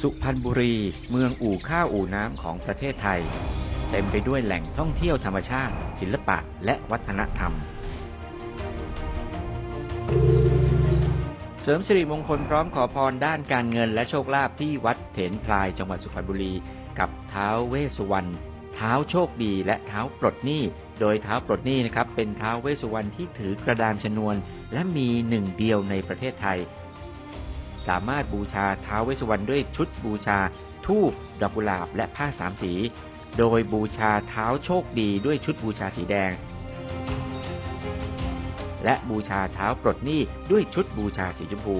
สุพรรณบุรี เมืองอู่ข้าวอู่น้ำของประเทศไทย เต็มไปด้วยแหล่งท่องเที่ยวธรรมชาติ ศิลปะและวัฒนธรรม เสริมสิริมงคลพร้อมขอพรด้านการเงินและโชคลาภที่วัดเถนพลายจังหวัดสุพรรณบุรี กับเท้าวเวสสุวรรณเท้าโชคดีและเท้าปลดหนี้โดยเท้าปลดหนี้นะครับเป็นเท้าเวสสุวรรณที่ถือกระดานชนวน และมีหนึ่งเดียวในประเทศไทย สามารถบูชาท้าวเวสวรรณด้วยชุดบูชาทูบดอกกุหลาบและผ้าสามสี โดยบูชาเท้าโชคดีด้วยชุดบูชาสีแดง และบูชาเท้าปลดหนี้ด้วยชุดบูชาสีชมพู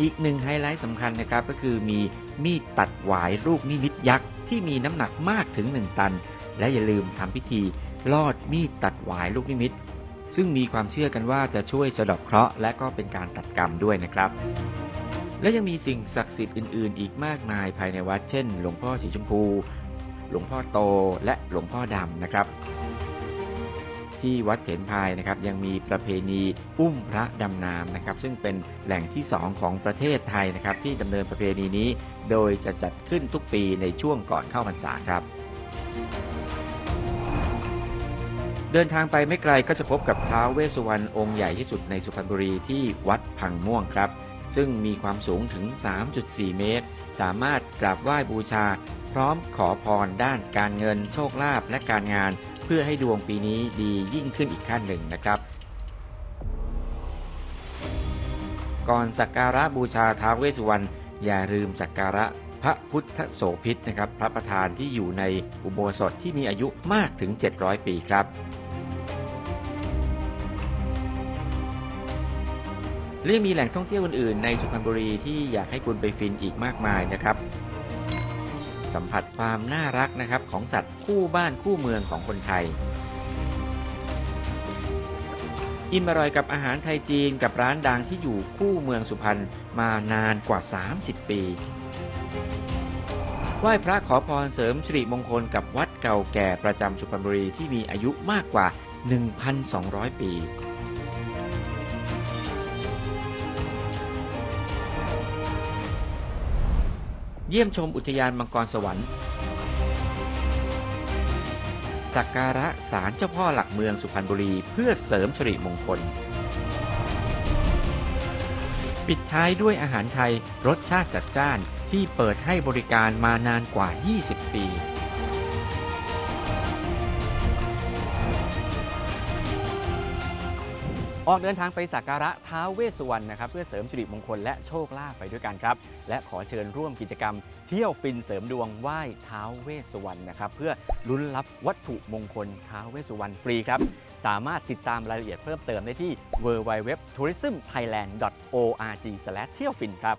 อีกหนึ่งไฮไลท์สำคัญนะครับก็คือมีมีดตัดหวายรูปนิมิตยักษ์ที่มีน้ำหนักมากถึง 1 ตัน และอย่าลืมทำพิธีลอดมีดตัดหวายลูกนิมิต ซึ่งมีความเชื่อกันว่าจะช่วยสะดอกเคราะห์และก็เป็นการตัดกรรมด้วยนะครับ และยังมีสิ่งศักดิ์สิทธิ์อื่น ๆ อีกมากมายภายในวัดเช่น หลวงพ่อสีชมพู หลวงพ่อโตและหลวงพ่อดำนะครับ ที่วัดเถนพายนะครับยังมีประเพณีอุ้มพระดำน้ำนะครับ ซึ่งเป็นแหล่งที่สองของประเทศไทยนะครับ ที่ดำเนินประเพณีนี้ โดยจะจัดขึ้นทุกปีในช่วงก่อนเข้าพรรษาครับ เดินทางไปไม่ไกลก็จะพบกับท้าวเวสสุวรรณองค์ใหญ่ที่สุดในสุพรรณบุรีที่วัดพังม่วงครับ ซึ่งมีความสูงถึง 3.4 เมตร สามารถกราบไหว้บูชา พร้อมขอพรด้านการเงินโชคลาภและการงาน เพื่อให้ดวงปีนี้ดียิ่งขึ้นอีกขั้นหนึ่งนะครับ ก่อนสักการะบูชาท้าวเวสสุวรรณอย่าลืมสักการะพระพุทธโสพิตนะครับ พระประธานที่อยู่ในอุโบสถที่มีอายุมากถึง 700 ปีครับ เรื่องมีแหล่งท่องเที่ยวอื่นๆ ในสุพรรณบุรีที่อยากให้คุณไปฟินอีกมากมายนะครับ สัมผัสความน่ารักนะครับของสัตว์คู่บ้านคู่เมืองของคนไทย อิ่มอร่อยกับอาหารไทยจีนกับร้านดังที่อยู่คู่เมืองสุพรรณมานานกว่า 30 ปีไหว้พระขอพรเสริมสิริมงคลกับวัดเก่าแก่ประจำสุพรรณบุรีที่มีอายุมากกว่า 1,200 ปี เยี่ยมชมอุทยานมังกรสวรรค์ สักการะศาลเจ้าพ่อหลักเมืองสุพรรณบุรีเพื่อเสริมสิริมงคล ปิดท้ายด้วยอาหารไทยรสชาติจัดจ้านที่เปิดให้บริการมานานกว่า 20 ปี ออกเดินทางไปสักการะท้าวเวสสุวรรณนะครับเพื่อเสริมสิริมงคลและโชคลาภไปด้วยกันครับ และขอเชิญร่วมกิจกรรม เที่ยวฟินเสริมดวงไหว้ท้าวเวสสุวรรณนะครับเพื่อลุ้นรับวัตถุมงคลท้าวเวสสุวรรณฟรีครับ สามารถติดตามรายละเอียดเพิ่มเติมได้ที่ www.tourismthailand.org/ เที่ยวฟินครับ